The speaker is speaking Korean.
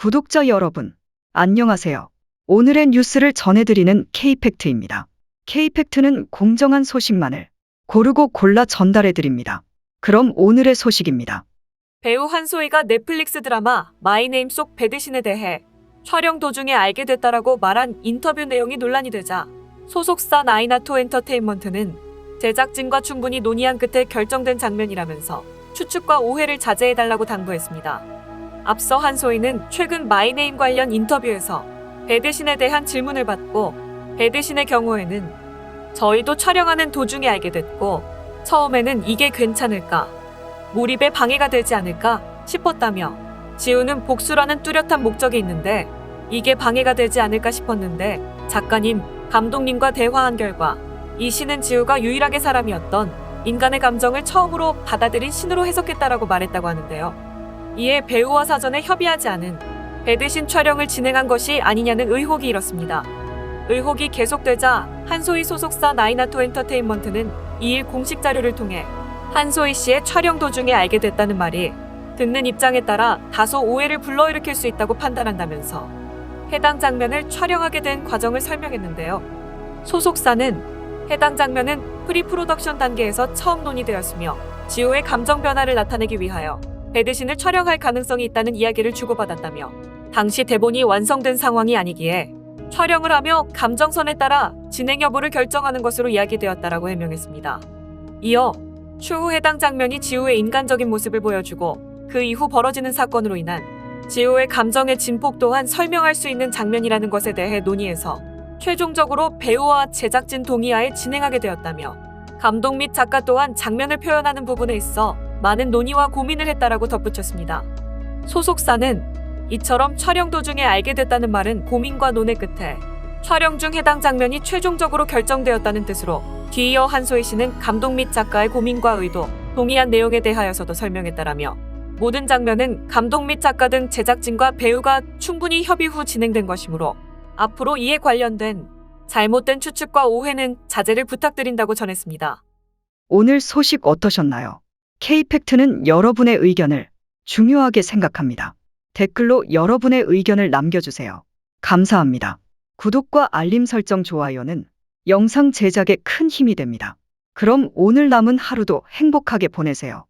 구독자 여러분, 안녕하세요. 오늘의 뉴스를 전해드리는 K팩트입니다. K팩트는 공정한 소식만을 고르고 골라 전달해드립니다. 그럼 오늘의 소식입니다. 배우 한소희가 넷플릭스 드라마 마이네임 속 배드신에 대해 촬영 도중에 알게 됐다라고 말한 인터뷰 내용이 논란이 되자 소속사 나이나토 엔터테인먼트는 제작진과 충분히 논의한 끝에 결정된 장면이라면서 추측과 오해를 자제해달라고 당부했습니다. 앞서 한소희는 최근 마이네임 관련 인터뷰에서 배드신에 대한 질문을 받고 배드신의 경우에는 저희도 촬영하는 도중에 알게 됐고 처음에는 이게 괜찮을까 몰입에 방해가 되지 않을까 싶었다며 지우는 복수라는 뚜렷한 목적이 있는데 이게 방해가 되지 않을까 싶었는데 작가님, 감독님과 대화한 결과 이 신은 지우가 유일하게 사람이었던 인간의 감정을 처음으로 받아들인 신으로 해석했다라고 말했다고 하는데요. 이에 배우와 사전에 협의하지 않은 배드신 촬영을 진행한 것이 아니냐는 의혹이 일었습니다. 의혹이 계속되자 한소희 소속사 나이나토 엔터테인먼트는 2일 공식 자료를 통해 한소희 씨의 촬영 도중에 알게 됐다는 말이 듣는 입장에 따라 다소 오해를 불러일으킬 수 있다고 판단한다면서 해당 장면을 촬영하게 된 과정을 설명했는데요. 소속사는 해당 장면은 프리 프로덕션 단계에서 처음 논의되었으며 지호의 감정 변화를 나타내기 위하여 배드신을 촬영할 가능성이 있다는 이야기를 주고받았다며 당시 대본이 완성된 상황이 아니기에 촬영을 하며 감정선에 따라 진행 여부를 결정하는 것으로 이야기되었다라고 해명했습니다. 이어 추후 해당 장면이 지우의 인간적인 모습을 보여주고 그 이후 벌어지는 사건으로 인한 지우의 감정의 진폭 또한 설명할 수 있는 장면이라는 것에 대해 논의해서 최종적으로 배우와 제작진 동의하에 진행하게 되었다며 감독 및 작가 또한 장면을 표현하는 부분에 있어 많은 논의와 고민을 했다라고 덧붙였습니다. 소속사는 이처럼 촬영 도중에 알게 됐다는 말은 고민과 논의 끝에 촬영 중 해당 장면이 최종적으로 결정되었다는 뜻으로 뒤이어 한소희 씨는 감독 및 작가의 고민과 의도, 동의한 내용에 대하여서도 설명했다라며 모든 장면은 감독 및 작가 등 제작진과 배우가 충분히 협의 후 진행된 것이므로 앞으로 이에 관련된 잘못된 추측과 오해는 자제를 부탁드린다고 전했습니다. 오늘 소식 어떠셨나요? K팩트는 여러분의 의견을 중요하게 생각합니다. 댓글로 여러분의 의견을 남겨주세요. 감사합니다. 구독과 알림 설정 좋아요는 영상 제작에 큰 힘이 됩니다. 그럼 오늘 남은 하루도 행복하게 보내세요.